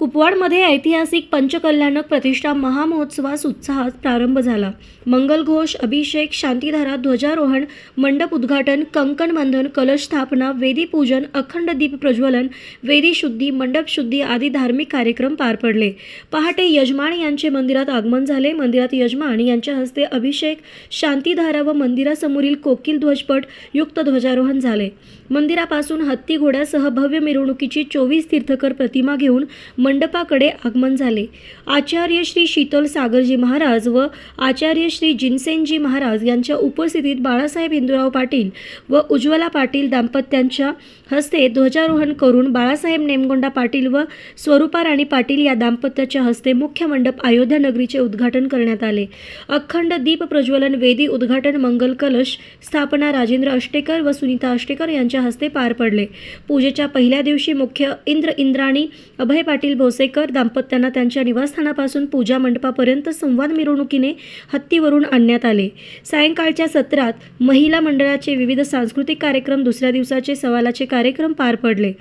कुपवाडमध्ये ऐतिहासिक पंचकल्याणक प्रतिष्ठा महामहोत्सवास उत्साहात प्रारंभ झाला. मंगलघोष अभिषेक शांतीधारा ध्वजारोहण मंडप उद्घाटन कंकण बंधन कलश स्थापना वेदीपूजन अखंड दीप प्रज्वलन वेदीशुद्धी मंडपशुद्धी आदी धार्मिक कार्यक्रम पार पडले. पहाटे यजमान यांचे मंदिरात आगमन झाले. मंदिरात यजमान यांच्या हस्ते अभिषेक शांतीधारा व मंदिरासमोरील कोकिल ध्वजपट युक्त ध्वजारोहण झाले. मंदिरापासून हत्ती घोड्यासह भव्य मिरवणुकीची चोवीस तीर्थकर प्रतिमा घेऊन मंडपाकडे आगमन झाले. आचार्य श्री शीतल सागरजी महाराज व आचार्य श्री जिनसेनजी महाराज यांच्या उपस्थितीत बाळासाहेब हिंदूराव पाटील व उज्ज्वला पाटील दाम्पत्यांच्या हस्ते ध्वजारोहण करून बाळासाहेब नेमगोंडा पाटील व स्वरूपा राणी पाटील या दाम्पत्याच्या हस्ते मुख्य मंडप अयोध्या नगरीचे उद्घाटन करण्यात आले. अखंड दीप प्रज्वलन वेदी उद्घाटन मंगल कलश स्थापना राजेंद्र अष्टेकर व सुनीता अष्टेकर यांच्या हस्ते पार पडले. पूजेच्या पहिल्या दिवशी मुख्य इंद्र इंद्राणी अभय पाटील भोसेकर दाम्पत्यांना त्यांच्या निवासस्थानापासून पूजा मंडपापर्यंत संवाद मिरवणुकीने हत्तीवरून आणण्यात आले. सायंकाळच्या सत्रात महिला मंडळाचे विविध सांस्कृतिक कार्यक्रम दुसऱ्या दिवसाचे सवालाचे कार्यक्रम पार पडले.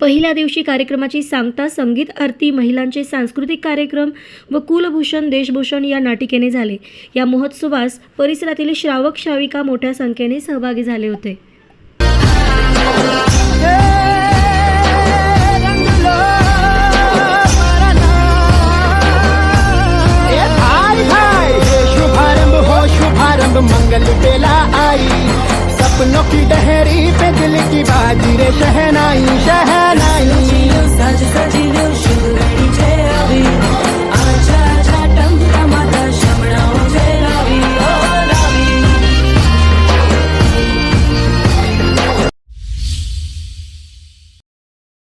पहिल्या दिवशी कार्यक्रमाची सांगता संगीत आरती महिलांचे सांस्कृतिक कार्यक्रम व कुलभूषण देशभूषण या नाटिकेने झाले. या महोत्सवास परिसरातील श्रावक श्राविका मोठ्या संख्येने सहभागी झाले होते. की डहरी पे दिल की बाजी रे शहनाई शहनाई।